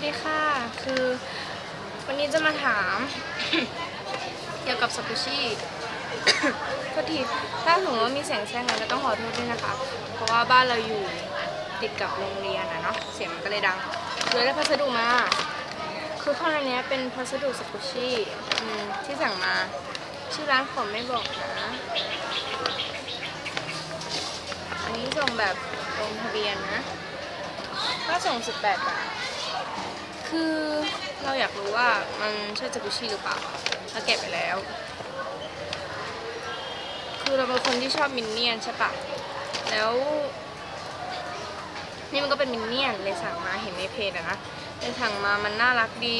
สดีค่ะ คือวันนี้จะมาถาม เกี่ยวกับสกุชิโทษทีถ้าสมมติว่ามีเสียงแทรกอะไรก็ต้องขอโทษด้วยนะคะ เพราะว่าบ้านเราอยู่ติดกับโรงเรียนอะเนาะ เสียงมันก็เลยดัง เลยได้พัสดุมา คือข้างในนี้เป็นพัสดุสกุชิที่สั่งมา ชื่อร้านขอไม่บอกนะ อันนี้ส่งแบบลงทะเบียนนะ ก็ส่ง 18 บาท คือเราอยากรู้ว่ามันใช่จากุชิหรือเปล่าเราแกะไปแล้ว คือเราเป็นคนที่ชอบมินเนี่ยนใช่ปะแล้ว นี่มันก็เป็นมินเนี่ยนเลยสั่งมาเห็นในเพจอะนะเลยสั่งมามันน่ารักดี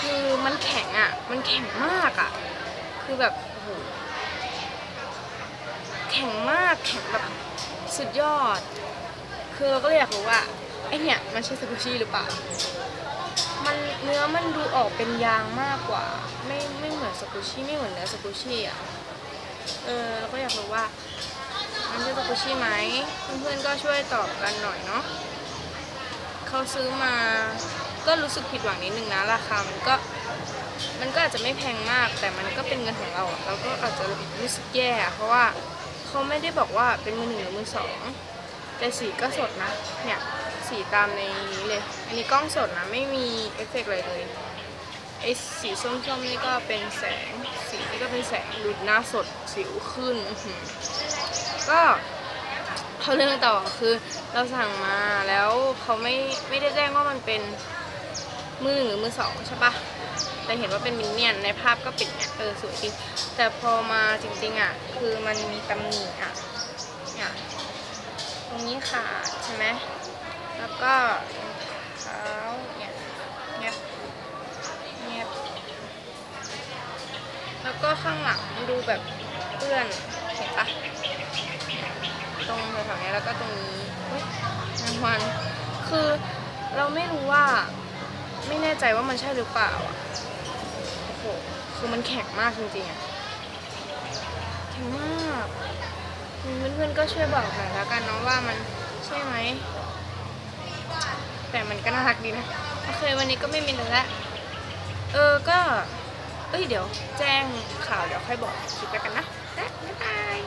คือมันแข็งอะมันแข็งมากอะคือแบบโอ้โหแข็งมากแข็งแบบสุดยอด คือเราก็เลยอยากรู้ว่า ไอเนี่ยมันใช่สกุชิหรือเปล่า มันเนื้อมันดูออกเป็นยางมากกว่า ไม่ไม่เหมือนสกุชิไม่เหมือนเนื้อสกุชิอะ เออเราก็อยากรู้ว่า มันใช่สกุชิไหมเพื่อนๆก็ช่วยตอบกันหน่อยเนาะเขาซื้อมาก็รู้สึกผิดหวังนิดนึงนะราคา มันก็มันก็อาจจะไม่แพงมาก แต่มันก็เป็นเงินของเราเราก็อาจจะรู้สึกแย่ เพราะว่าเขาไม่ได้บอกว่าเป็นมือหนึ่งหรือมือสองแต่สีก็สดนะเนี่ย สีตามในนี้เลย อันนี้กล้องสดนะ ไม่มีเอฟเฟกต์อะไรเลย ไอ้สีส้มๆนี่ก็เป็นแสง สีนี่ก็เป็นแสงดูหน้าสดสิวขึ้น ก็เขาเรื่องต่อคือเราสั่งมาแล้วเขาไม่ไม่ได้แจ้งว่ามันเป็นมือหนึ่งหรือมือสองใช่ปะแต่เห็นว่าเป็นมินเนี่ยนในภาพก็เป็นเนี่ยเออสวยดีแต่พอมาจริงๆอะคือมันมีตำหนิอะเนี่ยตรงนี้ขาดใช่ไหม แล้วก็เท้าเนี่ยเงียบเงียบแล้วก็ข้างหลังดูแบบเปื้อนเห็นปะตรงแถวๆเนี้ยแล้วก็ตรงนี้เฮ้ยรางวัลคือเราไม่รู้ว่า ไม่แน่ใจว่ามันใช่หรือเปล่าอะโอ้โหคือมันแข็งมากจริงๆอะแข็งมากเพื่อนๆก็ช่วยบอกหน่อยแล้วกันเนาะว่ามันใช่ไหม แต่มันก็น่ารักดีนะ โอเค วันนี้ก็ไม่มีเลยละ เออ ก็ เอ้ย เดี๋ยว แจ้งข่าวเดี๋ยวค่อยบอกคลิปแล้วกันนะ บ๊ายบาย